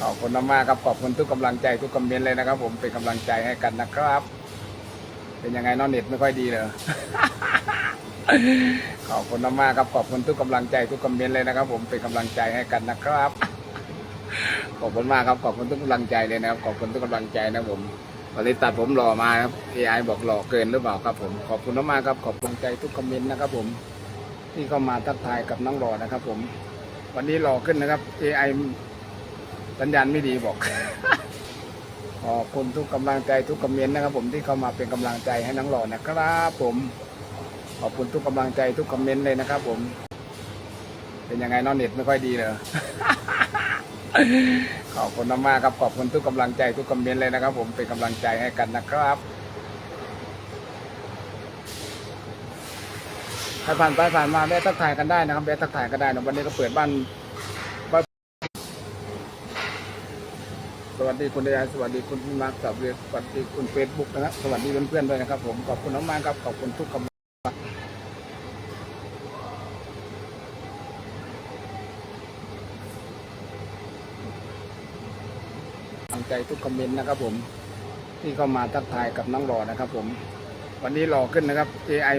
ขอบคุณมากๆครับขอบคุณทุกกำลังใจทุกคอมเมนต์เลยนะครับ ผมเป็นกำลังใจให้กันนะครับ เป็นยังไงเน้องเน็ตไม่ค่อยดีเลยขอบคุณมากๆครับขอบคุณทุกกำลังใจทุกคอมเมนต์เลยนะครับ ผมเป็นกำลังใจให้กันนะครับ ขอบคุณมากครับขอบคุณทุกกำลังใจเลยนะครับ ขอบคุณทุกกำลังใจนะครับผมวันนี้ตัดผมหล่อมาครับ AI บอกหล่อเกินหรือเปล่าครับ ผมขอบคุณมากๆครับขอบคุณใจทุกคอมเมนต์นะครับ ผม ที่เข้ามาทักทายกับน้องหล่อนะครับ ผม วันนี้หล่อขึ้นนะครับ AI สัญญาณไม่ดีบอก ขอบคุณทุกกำลังใจทุกคอมเมนต์นะครับ ผมที่เข้ามาเป็นกำลังใจให้น้องหล่อนะครับ ผม ขอบคุณทุกกำลังใจทุกคอมเมนต์เลยนะครับ ผม เป็นยังไงนองเน็ตไม่ค่อยดีเลยขอบคุณมากๆครับขอบคุณทุกกำลังใจทุกคอมเมนต์เลยนะครับ ผมเป็นกำลังใจให้กันนะครับใครผ่านไปผ่านมาแวะทักทายกันได้นะครับแวะทักทายกันได้นะวันนี้ก็เปิดบ้านบ้านส วัสดีคุณดายสวัสดีคุณมาร์คสวัสดีคุณเฟซบุ๊กนะครับสวัสดีเพื่อนๆด้วยนะครับผมขอบคุณมากๆครับขอบคุณทุกกำลังกำลังใจทุกคอมเมนต์นะครับผมที่เข้ามาทักทายกับน้องหลอนะครับผม วันนี้หล่อขึ้นนะครับ AI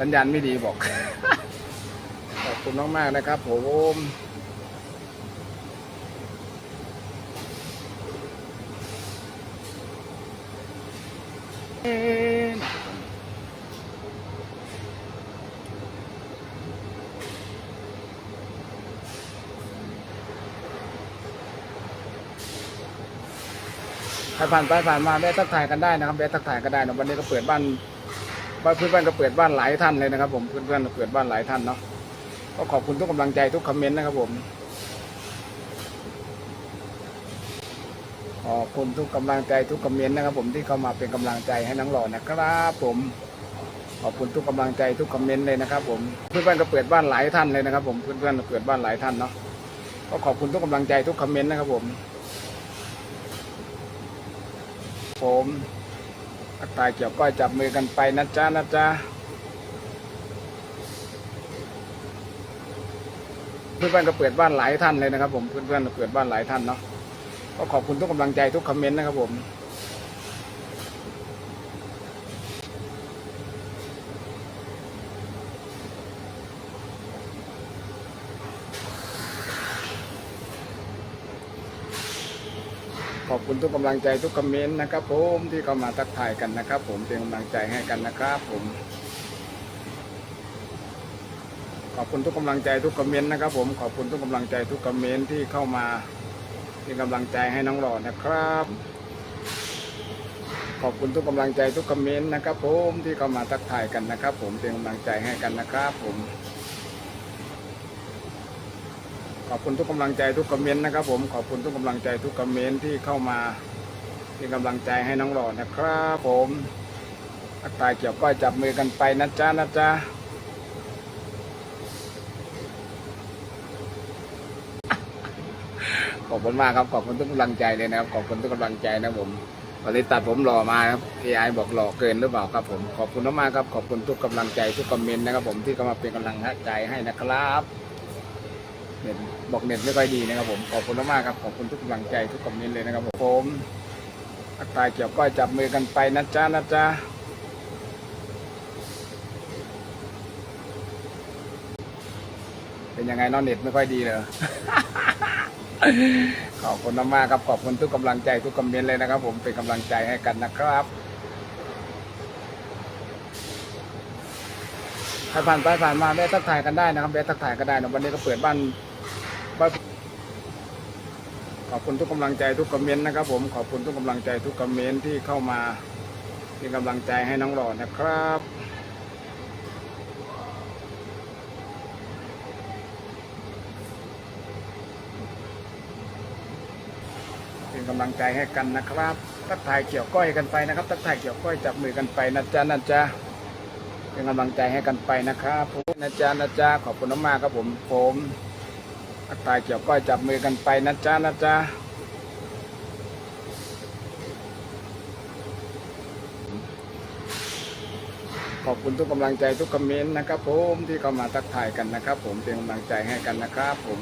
สัญญาณไม่ดีบอก ขอบคุณมากๆนะครับผมเอ๊ะ ใครผ่านไปผ่านมาแวะทักทายกันได้นะครับแวะทักทายกันได้นะวันนี้ก็เปิดบ้านบ้านเพื่อนๆก็เปิดบ้านหลายท่านเลยนะครับ ผมเพื่อนๆก็เปิดบ้านหลายท่านเนาะก็ขอบคุณทุกกำลังใจทุกคอมเมนต์นะครับผม ขอบคุณทุกกำลังใจทุกคอมเมนต์นะครับ ผมที่เข้ามาเป็นกำลังใจให้น้องหล่อนะครับ ผมขอบคุณทุกกำลังใจทุกคอมเมนต์เลยนะครับ ผมเพื่อนๆก็เปิดบ้านหลายท่านเลยนะครับ ผมเพื่อนๆก็เปิดบ้านหลายท่านเนาะก็ขอบคุณทุกกำลังใจทุกคอมเมนต์นะครับ ผม ผมทักทายเกี่ยวก้อยจับมือกันไปนะจ๊ะนะจ๊ะเพื่อนๆก็เปิดบ้านหลายท่านเลยนะครับ ผมเพื่อนๆก็เปิดบ้านหลายท่านเนาะ ก็ขอบคุณทุกกำลังใจทุกคอมเมนต์นะครับผมขอบคุณทุกกำลังใจทุกคอมเมนต์นะครับผมที่เข้ามาทักทายกันนะครับ ผมเป็นกำลังใจให้กันนะครับ ผม ขอบคุณทุกกำลังใจทุกคอมเมนต์นะครับ ผมขอบคุณทุกกำลังใจทุกคอมเมนต์ที่เข้ามา เป็นกำลังใจให้น้องหล่อนะครับ ขอบคุณทุกกำลังใจทุกคอมเมนต์นะครับ ผมที่เข้ามาทักทายกันนะครับ ผมเป็นกำลังใจให้กันนะครับ ผม ขอบคุณทุกกำลังใจทุกคอมเมนต์นะครับ ผมขอบคุณทุกกำลังใจทุกคอมเมนต์ที่เข้ามาเป็นกำลังใจให้น้องหล่อนะครับ ผมทักทายเกี่ยวก้อยจับมือกันไปนะจ๊ะนะจ๊ะ ขอบคุณมากครับขอบคุณทุกกำลังใจเลยนะครับขอบคุณทุกกำลังใจนะผมวันนี้ตัดผมหล่อมาครับ AI บอกหล่อเกินหรือเปล่าครับผมขอบคุณมากๆครับขอบคุณทุกกำลังใจทุกคอมเมนต์นะครับผมที่เข้ามาเป็นกำลังใจให้นะครับเน็ตบอกเน็ตไม่ค่อยดีนะครับผมขอบคุณมากๆครับขอบคุณทุกกำลังใจทุกคอมเมนต์เลยนะครับผมผมทักทายเกี่ยวก้อยจับมือกันไปนะจ๊ะนะจ๊ะเป็นยังไงน้องเน็ตไม่ค่อยดีเลย ขอบคุณมากๆครับขอบคุณทุกกำลังใจทุกคอมเมนต์เลยนะครับ ผมเป็นกำลังใจให้กันนะครับใครผ่านไปผ่านมาแวะทักทายกันได้นะครับแวะทักทายกันได้นะวันนี้ก็เปิดบ้านบ้านขอบคุณทุกกำลังใจทุกคอมเมนต์นะครับ ผมขอบคุณทุกกำลังใจทุกคอมเมนต์ที่เข้ามาเป็นกำลังใจให้น้องหล่อนะครับ เป็นกำลังใจให้กันนะครับทักทายเกี่ยวก้อยกันไปนะครับทักทายเกี่ยวก้อยจับมือกันไปนะจ๊ะนะจ๊ะเป็นกำลังใจให้กันไปนะครับผมนะจ๊ะนะจ๊ะขอบคุณมากๆครับผมผมทักทายเกี่ยวก้อยจับมือกันไปนะจ๊ะนะจ๊ะขอบคุณทุกกำลังใจทุกคอมเมนต์นะครับผมที่เข้ามาทักทายกันนะครับ ผมเป็นกำลังใจให้กันนะครับผม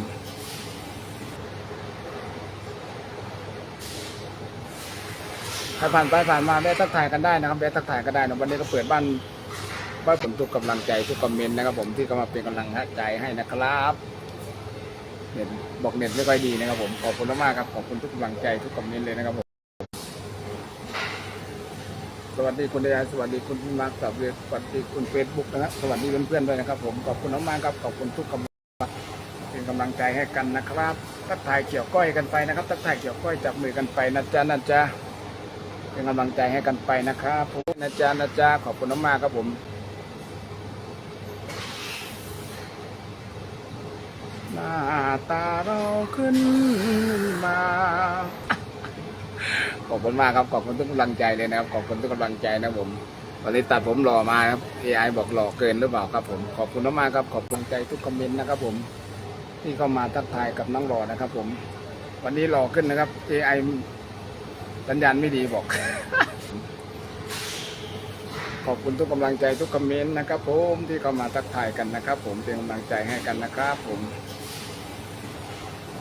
ใครผ่านไปผ่านมาแวะทักทายกันได้นะครับแวะทักทายกันได้นะวันนี้ก็เปิดบ้านบ้านผมทุกกำลังใจทุกคอมเมนต์นะครับ ผมที่เข้ามาเป็นกำลังใจให้นะครับเน็ตบอกเน็ตไม่ค่อยดีนะครับผมขอบคุณมากๆครับขอบคุณทุกกำลังใจทุกคอมเมนต์เลยนะครับผมสวัสดีคุณเดียสวัสดีคุณมาร์คสวัสดีคุณเฟซบุ๊กนะครับสวัสดีเพื่อนๆด้วยนะครับผมขอบคุณมากๆครับขอบคุณทุกกำลังเป็นกำลังใจให้กันนะครับ ทักทายเกี่ยวก้อยกันไปนะครับ ทักทายเกี่ยวก้อยจับมือกันไปนะจ๊ะนะจ๊ะ เป็นกำลังใจให้กันไปนะครับผมนะจ๊ะนะจ๊ะขอบคุณมากๆครับผมหน้าตาเราขึ้นมาขอบคุณมากครับขอบคุณทุกกำลังใจเลยนะครับขอบคุณทุกกำลังใจนะผมวันนี้ตัดผมหล่อมาครับ AI บอกหล่อเกินหรือเปล่าครับผมขอบคุณมากๆครับขอบคุณใจทุกคอมเมนต์นะครับผมที่เข้ามาทักทายกับน้องหล่อนะครับผม วันนี้หล่อขึ้นนะครับ AI สัญญาณไม่ดีบอก ขอบคุณทุกกำลังใจทุกคอมเมนต์นะครับผมที่เข้ามาทักทายกันนะครับ ผมเป็นกำลังใจให้กันนะครับ ผม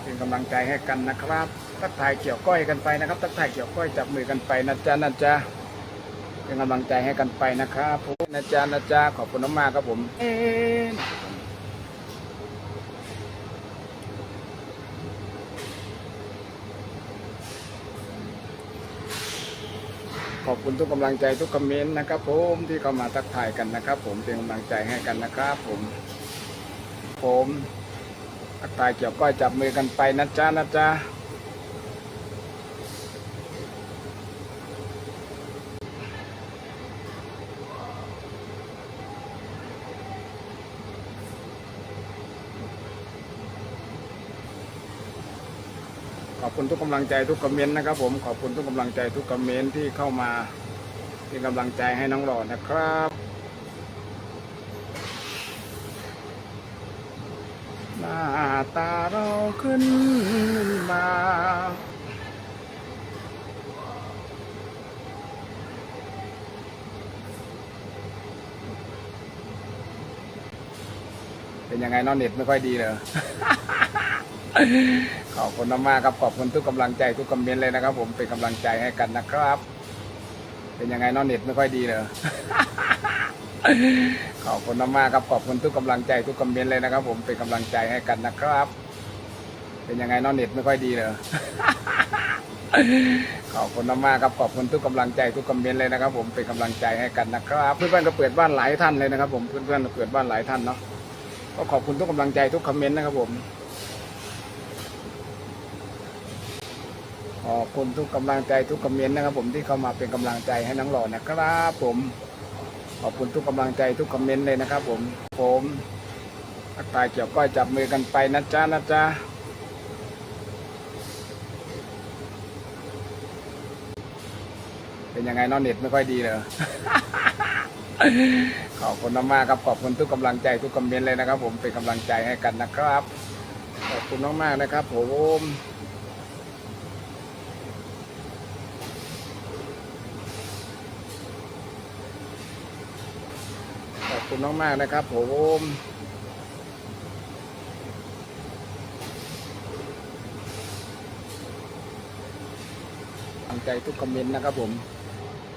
เป็นกำลังใจให้กันนะครับ ทักทายเกี่ยวก้อยกันไปนะครับทักทายเกี่ยวก้อยจับมือกันไปนะจ๊ะนะจ๊ะเป็นกำลังใจให้กันไปนะครับผมนะจ๊ะนะจ๊ะขอบคุณมากๆครับผมเอ๊ะ ขอบคุณทุกกำลังใจทุกคอมเมนต์นะครับ ผมที่เข้ามาทักทายกันนะครับ ผมเป็นกำลังใจให้กันนะครับ ผม ผมทักทายเกี่ยวก้อยจับมือกันไปนะจ๊ะนะจ๊ะ อบคุณทุกกำลังใจทุกคอมเมนต์นะครับ ผมขอบคุณทุกกำลังใจทุกคอมเมนต์ที่เข้ามาเป็นกำลังใจให้น้องหล่อนะครับหน้าตาเราขึ้นมาเป็นยังไงนอนเน็ตไม่ค่อยดีเลย ขอบคุณมากๆครับขอบคุณทุกกำลังใจทุกคอมเมนต์เลยนะครับ ผมเป็นกำลังใจให้กันนะครับ เป็นยังไงเนอนเน็ตไม่ค่อยดีเลยขอบคุณมากๆครับขอบคุณทุกกำลังใจทุกคอมเมนต์เลยนะครับ ผมเป็นกำลังใจให้กันนะครับ เป็นยังไงเนอนเน็ตไม่ค่อยดีเลยขอบคุณมากๆครับขอบคุณทุกกำลังใจทุกคอมเมนต์เลยนะครับ ผมเป็นกำลังใจให้กันนะครับ เพื่อนๆก็เปิดบ้านหลายท่านเลยนะครับ ผมเพื่อนๆก็เปิดบ้านหลายท่านเนาะก็ขอบคุณทุกกำลังใจทุกคอมเมนต์นะครับผม ขอบคุณทุกกำลังใจทุกคอมเมนต์นะครับ ผมที่เข้ามาเป็นกำลังใจให้น้องหล่อนะครับผมขอบคุณทุกกำลังใจทุกคอมเมนต์เลยนะครับ ผมผมทักทายเกี่ยวก้อยจับมือกันไปนะจ๊ะนะจ๊ะเป็นยังไงนอนเน็ตไม่ค่อยดีเลยขอบคุณมากๆครับขอบคุณทุกกำลังใจทุกคอมเมนต์เลยนะครับ ผมเป็นกำลังใจให้กันนะครับ ขอบคุณมากๆนะครับ ผม ขอบ คุณมากๆนะครับผมกำลังใจทุกคอมเมนต์นะครับผม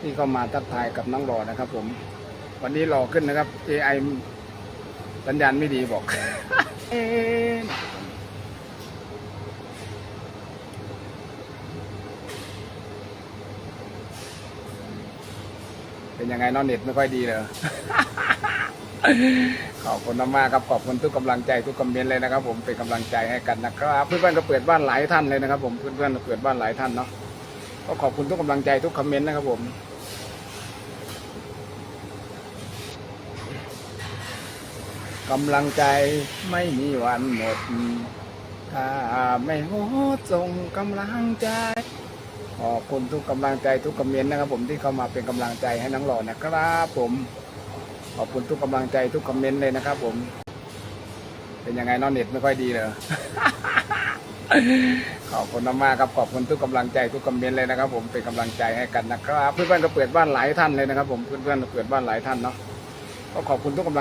ที่เข้ามาทักทายกับน้องหล่อนะครับผม วันนี้หล่อขึ้นนะครับ AI สัญญาณไม่ดีบอกเอเป็นยังไงนอนเน็ตไม่ค่อยดีเลย ขอบคุณมากครับขอบคุณทุกกำลังใจทุกคอมเมนต์เลยนะครับ ผมเป็นกำลังใจให้กันนะครับเพื่อนๆก็เปิดบ้านหลายท่านเลยนะครับ ผมเพื่อนๆก็เปิดบ้านหลายท่านเนาะก็ขอบคุณทุกกำลังใจทุกคอมเมนต์นะครับ ผมกำลังใจไม่มีวันหมดถ้าไม่โหดส่งกำลังใจขอบคุณทุกกำลังใจทุกคอมเมนต์นะครับ ผมที่เข้ามาเป็นกำลังใจให้น้องหล่อนะครับ ผม อบคุณทุกกำลังใจทุกคอมเมนต์เลยนะครับ ผม เป็นยังไงเนอนเน็ตไม่ค่อยดีเลยขอบคุณมากๆครับขอบคุณทุกกำลังใจทุกคอมเมนต์เลยนะครับ ผมเป็นกำลังใจให้กันนะครับ เพื่อนๆก็เปิดบ้านหลายท่านเลยนะครับ ผมเพื่อนๆก็เปิดบ้านหลายท่านเนาะก็ขอบคุณทุกกำลัง